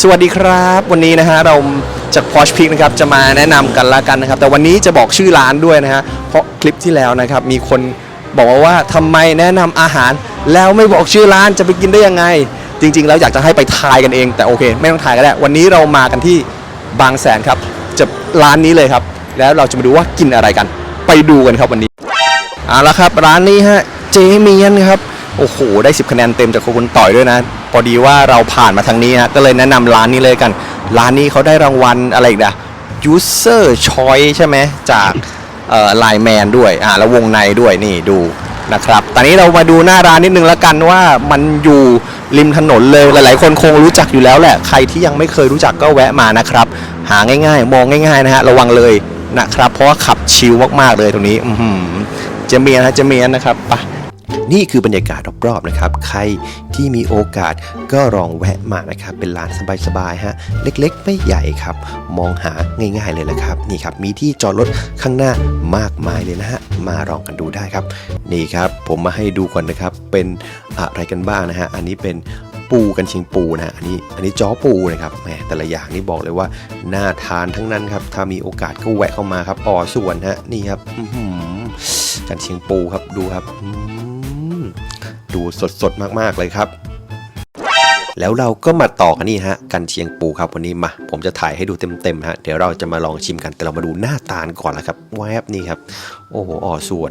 สวัสดีครับ วันนี้นะฮะเราจากพอชพิกนะครับจะมาแนะนำกันละกันนะครับ แต่วันนี้จะบอกชื่อร้านด้วยนะฮะเพราะคลิปที่แล้วนะครับมีคนบอกมาว่าทำไมแนะนำอาหาร แล้วไม่บอกชื่อร้านจะไปกินได้ยังไง จริง ๆ แล้วอยากจะให้ไปทายกันเอง แต่โอเค ไม่ต้องทายก็ได้วันนี้เรามากันที่บางแสนครับ จะร้านนี้เลยครับ แล้วเราจะมาดูว่ากินอะไรกัน ไปดูกันครับวันนี้เอาละครับร้านนี้ฮะเจเมียนครับ โอ้โห ได้10คะแนนเต็มจากคุณต่อยด้วยนะ พอดีว่าเราผ่านมาทางนี้ฮะก็เลยแนะนำร้านนี้เลยกัน ร้านนี้เขาได้รางวัลอะไรอีกนะ user choice ใช่ไหม จากไลน์แมนด้วย อ่าแล้ววงในด้วยนี่ดูนะครับ ตอนนี้เรามาดูหน้าร้านนิดนึงแล้วกันว่ามันอยู่ริมถนนเลย หลายๆ คนคงรู้จักอยู่แล้วแหละ ใครที่ยังไม่เคยรู้จักก็แวะมานะครับ หาง่ายๆ มองง่ายๆนะฮะ ระวังเลยนะครับ เพราะว่าขับชิลมากๆเลยตรงนี้ อือหือเจเมียนะเจเมียนนะครับไป นี่คือบรรยากาศรอบๆนะครับ ใครที่มีโอกาสก็ลองแวะมานะครับ เป็นร้านสบายๆฮะ เล็กๆ ไม่ใหญ่ครับ มองหาง่ายๆเลยละครับ นี่ครับ มีที่จอดรถข้างหน้ามากมายเลยนะฮะ มาลองกันดูได้ครับ นี่ครับ ผมมาให้ดูก่อนนะครับ เป็นอะไรกันบ้างนะฮะ อันนี้เป็นปูกันชียงปูนะฮะอันนี้ อันนี้จ้อปูนะครับ แหม แต่ละอย่างนี่บอกเลยว่า น่าทานทั้งนั้นครับ ถ้ามีโอกาสก็แวะเข้ามาครับ อ๋อส่วนฮะ นี่ครับอื้อหือกันเชียงปูครับ ดูครับอื ดูสดๆมากๆเลยครับ แล้วเราก็มาต่อกันนี่ฮะ กันเชียงปูครับวันนี้มา ผมจะถ่ายให้ดูเต็มๆฮะ เดี๋ยวเราจะมาลองชิมกันแต่เรามาดูหน้าตาก่อนละครับแวบนี่ครับ โอ้โหอ่อส่วน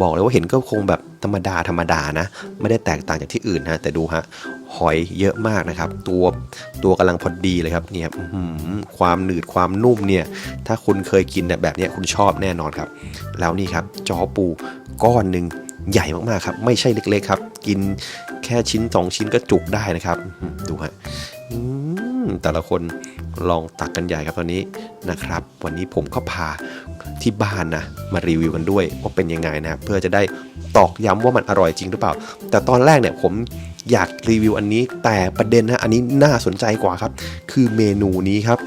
บอกเลยว่าเห็นก็คงแบบธรรมดาธรรมดานะ ไม่ได้แตกต่างจากที่อื่นฮะ แต่ดูฮะหอยเยอะมากนะครับ ตัวตัวกำลังพอดีเลยครับเนี่ยความหนืดความนุ่มเนี่ย ถ้าคุณเคยกินแบบนี้คุณชอบแน่นอนครับ แล้วนี่ครับจอปูก้อนหนึ่ง ใหญ่มากๆครับ ไม่ใช่เล็กๆครับ กินแค่ชิ้นสองชิ้นก็จุกได้นะครับ ดูฮะแต่ละคนลองตักกันใหญ่ครับตอนนี้นะครับ วันนี้ผมก็พาที่บ้านนะมารีวิวกันด้วยว่าเป็นยังไงนะเพื่อจะได้ตอกย้ำว่ามันอร่อยจริงหรือเปล่า แต่ตอนแรกเนี่ยผมอยากรีวิวอันนี้แต่ประเด็นนะอันนี้น่าสนใจกว่าครับ คือเมนูนี้ครับ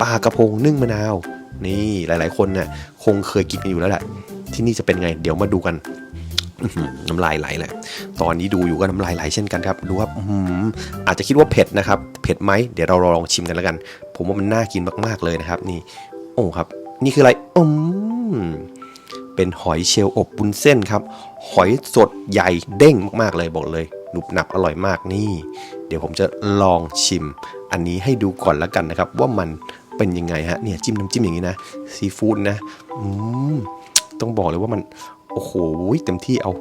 ปลากระพงนึ่งมะนาว นี่หลาย ๆ คนเนี่ยคงเคยกินกันอยู่แล้วแหละที่นี่จะเป็นไง เดี๋ยวมาดูกัน น้ำลายไหลเลยตอนนี้ดูอยู่ก็น้ำลายไหลเช่นกันครับ ดูครับอื้อาจจะคิดว่าเผ็ดนะครับ เผ็ดไหม เดี๋ยวเราลองชิมกันแล้วกัน ผมว่ามันน่ากินมากๆเลยนะครับ นี่ โอ้ครับ นี่คืออะไรอืมเป็นหอยเชลล์อบบุนเส้นครับ หอยสดใหญ่เด้งมากๆเลยบอกเลย หนุบหนับอร่อยมากนี่ เดี๋ยวผมจะลองชิม อันนี้ให้ดูก่อนแล้วกันนะครับ ว่ามันเป็นยังไงฮะ เนี่ยจิ้มน้ำจิ้มอย่างนี้นะ ซีฟู้ดนะ อืม ต้องบอกเลยว่ามัน อ้โหเต็มที่เอา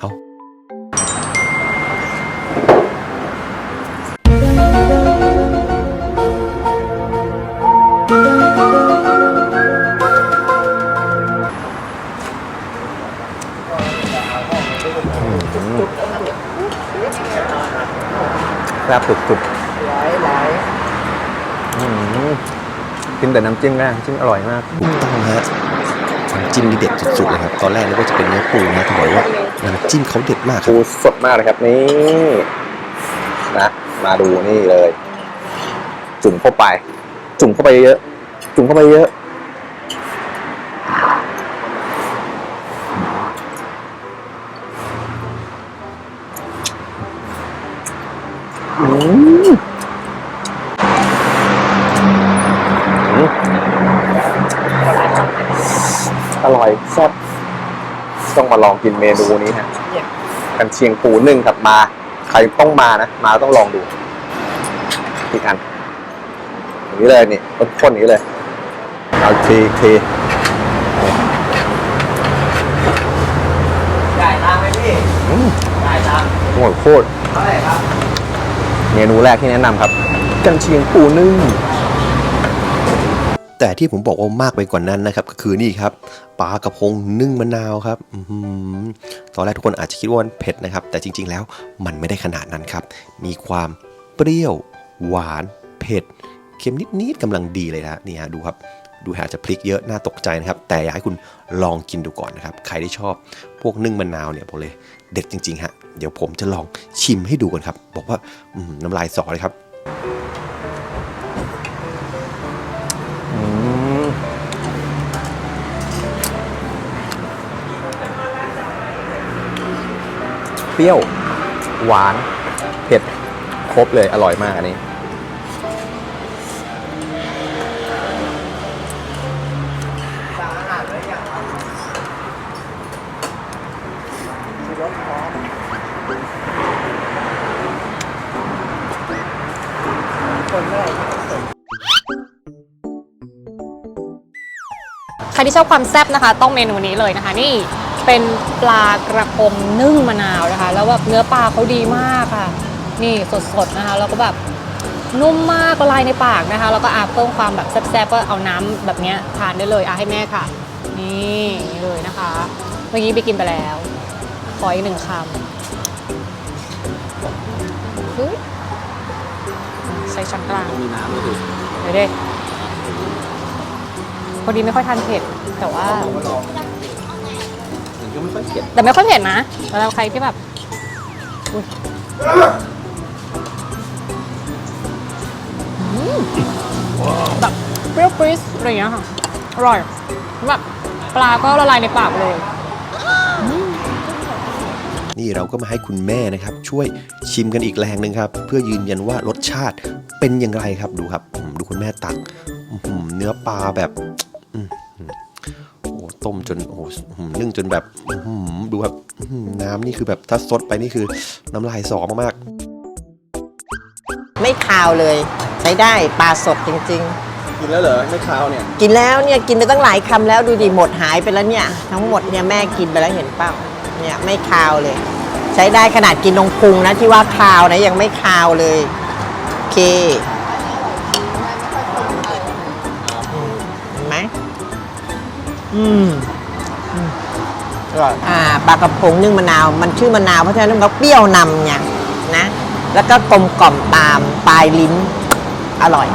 เอาแซ่บสุดๆอืมกินแต่น้ำจิ้มก็น้ำจิ้มอร่อยมากถูกต้องฮะน้ำ จิ้มนี่เด็ดสุดๆเลยครับ ตอนแรกนึกว่าจะเป็นเนื้อปูนะแต่บอกเลยว่าน้ำจิ้มเขาเด็ดมากครับปูสดมากเลยครับนี่นะมาดูนี่เลย จุ่มเข้าไป จุ่มเข้าไปเยอะๆจุ่มเข้าไปเยอะอืม อืมอร่อยแซ่บต้องมาลองกินเมนูนี้ฮะกันเชียงปูนึ่งครับมา ใครต้องมานะ มาต้องลองดูอีกอันอย่างนี้เลยนี่ข้นๆอย่างนี้เลยเอาทีทีจ่ายตังค์ไหมพี่อืมจ่ายตังค์โหดโคตรเท่าไหร่ครับ เมนูแรกที่แนะนำครับ กันเชียงปูนึ่งแต่ที่ผมบอกว่ามากไปกว่านั้นนะครับก็คือนี่ครับ ปลากระพงนึ่งมะนาวครับอตอนแรกทุกคนอาจจะคิดว่ามันเผ็ดนะครับ แต่จริง ๆ แล้วมันไม่ได้ขนาดนั้นครับ มีความเปรี้ยว หวาน เผ็ด เค็มนิดๆกำลังดีเลยนะนี่ฮะดูครับดูอาจจะพริกเยอะน่าตกใจนะครับ แต่อยากให้คุณลองกินดูก่อนนะครับ ใครที่ชอบพวกนึ่งมะนาวเนี่ยบอกเลยเด็ดจริงๆฮะเดี๋ยวผมจะลองชิมให้ดูกันครับ บอกว่าน้ำลายสอเลยครับ เปรี้ยว หวาน เผ็ด ครบเลย อร่อยมากอันนี้ ใครที่ชอบความแซ่บนะคะ ต้องเมนูนี้เลยนะคะ นี่ เป็นปลากระพงนึ่งมะนาวนะคะ แล้วแบบเนื้อปลาเขาดีมากค่ะ นี่สดๆนะคะ แล้วก็แบบนุ่มมากละลายในปากนะคะ แล้วก็อาเพิ่มความแบบแซ่บๆก็เอาน้ำแบบเนี้ยทานได้เลยอะให้แม่ค่ะ นี่นี่เลยนะคะ เมื่อกี้ไปกินไปแล้ว ขออีกหนึ่งคำอุ๊ยใส่ช้อนกลางมีน้ำด้วยดิเดี๋ยวดิพอดีไม่ค่อยทานเผ็ดแต่ว่า มันก็ไม่ค่อยเผ็ดแต่ไม่ค่อยเผ็ดนะสำหรับใครที่แบบอุ๊ยอืมแบบเปรี้ยวปริ๊สอะไรอย่างเงี้ยค่ะ อร่อยแบบปลาก็ละลายในปากเลย นี่เราก็มาให้คุณแม่นะครับ ช่วยชิมกันอีกแรงหนึ่งครับ เพื่อยืนยันว่ารสชาติเป็นอย่างไรครับดูครับอืมดูคุณแม่ตักอื้อหือเนื้อปลาแบบอื้อหือโอ้โห ต้มจนโอ้โหอื้อหือนึ่งจนแบบอื้อหือดูครับอื้อหือน้ำนี่คือแบบถ้าซดไปนี่คือน้ำลายสอมากไม่คาวเลย ใช้ได้ปลาสดจริง ๆ กินแล้วเหรอไม่คาวเนี่ยๆกินแล้วเนี่ยกินไปตั้งหลายคำแล้วดูดิหมดหายไปแล้วเนี่ย ทั้งหมดเนี่ยแม่กินไปแล้วเห็นเปล่าเนี่ยไม่คาวเลย ใช้ได้ขนาดกินนงพุงนะที่ว่าคาวนะยังไม่คาวเลยโอเค อืมอืมอร่อยอ่าปลากระพงนึ่งมะนาว มันชื่อมะนาวเพราะฉะนั้นมันเปรี้ยวนำไงนะ แล้วก็กลมกล่อมตามปลายลิ้น อร่อย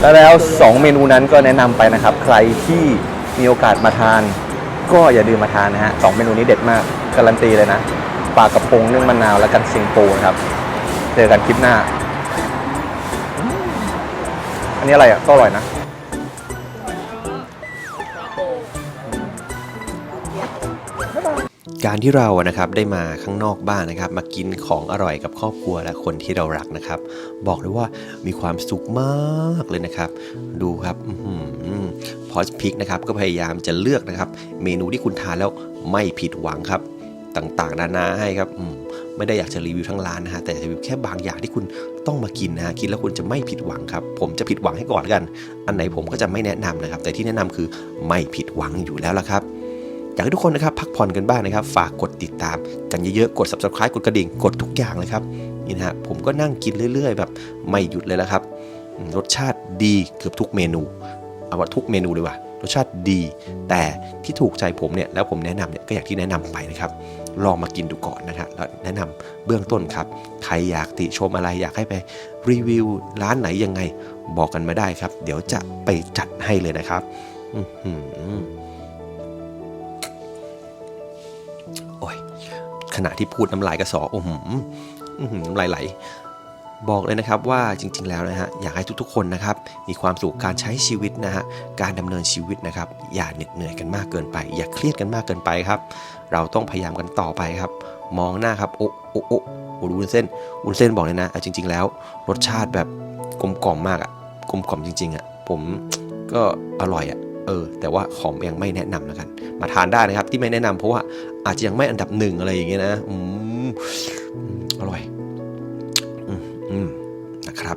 แล้วแล้ว 2 เมนูนั้นก็แนะนำไปนะครับ ใครที่มีโอกาสมาทาน ก็อย่าลืมมาทานนะฮะสองเมนูนี้เด็ดมาก การันตีเลยนะปลากระพงนึ่งมะนาวและกันซิงปูนะครับเจอกันคลิปหน้า อันนี้อะไรอะก็อร่อยนะ การที่เราอะนะครับได้มาข้างนอกบ้านนะครับ มากินของอร่อยกับครอบครัวและคนที่เรารักนะครับ บอกเลยว่ามีความสุขมากเลยนะครับ ดูครับพอสพิกนะครับก็พยายามจะเลือกนะครับ เมนูที่คุณทานแล้วไม่ผิดหวังครับ ต่างๆนานาให้ครับมไม่ได้อยากจะรีวิวทั้งร้านนะฮะแต่จะรีวิวแค่บางอย่างที่คุณต้องมากินนะฮะกินแล้วคุณจะไม่ผิดหวังครับ ผมจะผิดหวังให้ก่อนกัน อันไหนผมก็จะไม่แนะนำนะครับ แต่ที่แนะนำคือไม่ผิดหวังอยู่แล้วละครับ อยากให้ทุกคนนะครับพักผ่อนกันบ้างนะครับ ฝากกดติดตามกันเยอะๆ กด subscribe กดกระดิ่ง กดทุกอย่างเลยครับนี่นะฮะผมก็นั่งกินเรื่อย ๆ แบบไม่หยุดเลยละครับ รสชาติดีเกือบทุกเมนู เอาว่าทุกเมนูเลยว่ะรสชาติดี แต่ที่ถูกใจผมเนี่ยแล้วผมแนะนำเนี่ยก็อย่างที่แนะนำไปนะครับ ลองมากินดูก่อนนะฮะแล้วแนะนำเบื้องต้นครับ ใครอยากติชมอะไรอยากให้ไปรีวิวร้านไหนยังไง บอกกันมาได้ครับ เดี๋ยวจะไปจัดให้เลยนะครับ อื ขณะที่พูดน้ำลายกระสอโอ้โหอื้อหือน้ำลายไหลบอกเลยนะครับว่าจริงๆแล้วนะฮะอยากให้ทุกๆคนนะครับมีความสุขการใช้ชีวิตนะฮะการดำเนินชีวิตนะครับ อย่าเหน็ดเหนื่อยกันมากเกินไป อย่าเครียดกันมากเกินไปครับ เราต้องพยายามกันต่อไปครับ มองหน้าครับโอ้โอ้โอ้โอ้ดูวุ้นเส้นวุ้นเส้นบอกเลยนะเอจริง ๆ แล้ว รสชาติแบบกลมกล่อมมากอะกลมกล่อมจริงๆอะผมก็อร่อยอะเออแต่ว่าของยังไม่แนะนำแล้วกัน มาทานได้นะครับที่ไม่แนะนำเพราะว่า อาจจะยังไม่อันดับหนึ่งอะไรอย่างเงี้ยนะอืมอร่อยอืมอืมนะครับ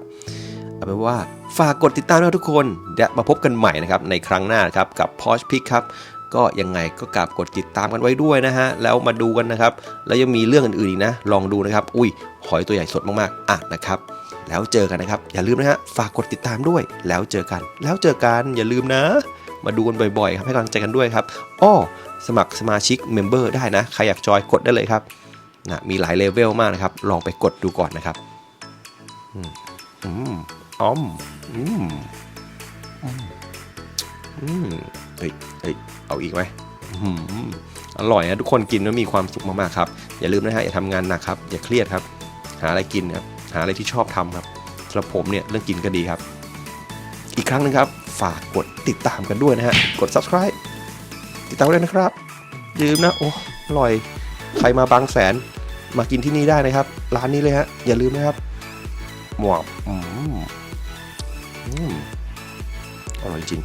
เอาเป็นว่าฝากกดติดตามด้วยทุกคนเดี๋ยวมาพบกันใหม่นะครับในครั้งหน้านครับกับ p o s h Pick ครับก็ยังไงก็กราบกดติดตามกันไว้ด้วยนะฮะแล้วมาดูกันนะครับ แล้วยังมีเรื่องอื่นๆอีกนะ ลองดูนะครับ อุ้ยหอยตัวใหญ่สดมากๆอะนะครับ แล้วเจอกันนะครับ อย่าลืมนะฮะฝากกดติดตามด้วย แล้วเจอกัน แล้วเจอกันอย่าลืมนะ มาดูกันบ่อยๆครับให้กำลังใจกันด้วยครับอ้อสมัครสมาชิกเมมเบอร์ได้นะ ใครอยากจอยกดได้เลยครับนะมีหลายเลเวลมากนะครับ ลองไปกดดูก่อนนะครับอืมอืมอ้อมอืมอืมเฮ้ยเฮ้ยเอาอีกไหมอื้อร่อยนะทุกคนกินแล้วมีความสุขมากๆครับอย่าลืมนะฮะอย่าทำงานหนักครับอย่าเครียดครับ หาอะไรกินครับหาอะไรที่ชอบทำครับสำหรับผมเนี่ยเรื่องกินก็ดีครับ อีกครั้งนึงครับ ฝากกดติดตามกันด้วยนะฮะ กด subscribe ติดตามด้วยนะครับอย่าลืมนะ โอ้อร่อย ใครมาบางแสนมากินที่นี่ได้นะครับ ร้านนี้เลยฮะ อย่าลืมนะครับ หมวกอืม อืม อร่อยจริง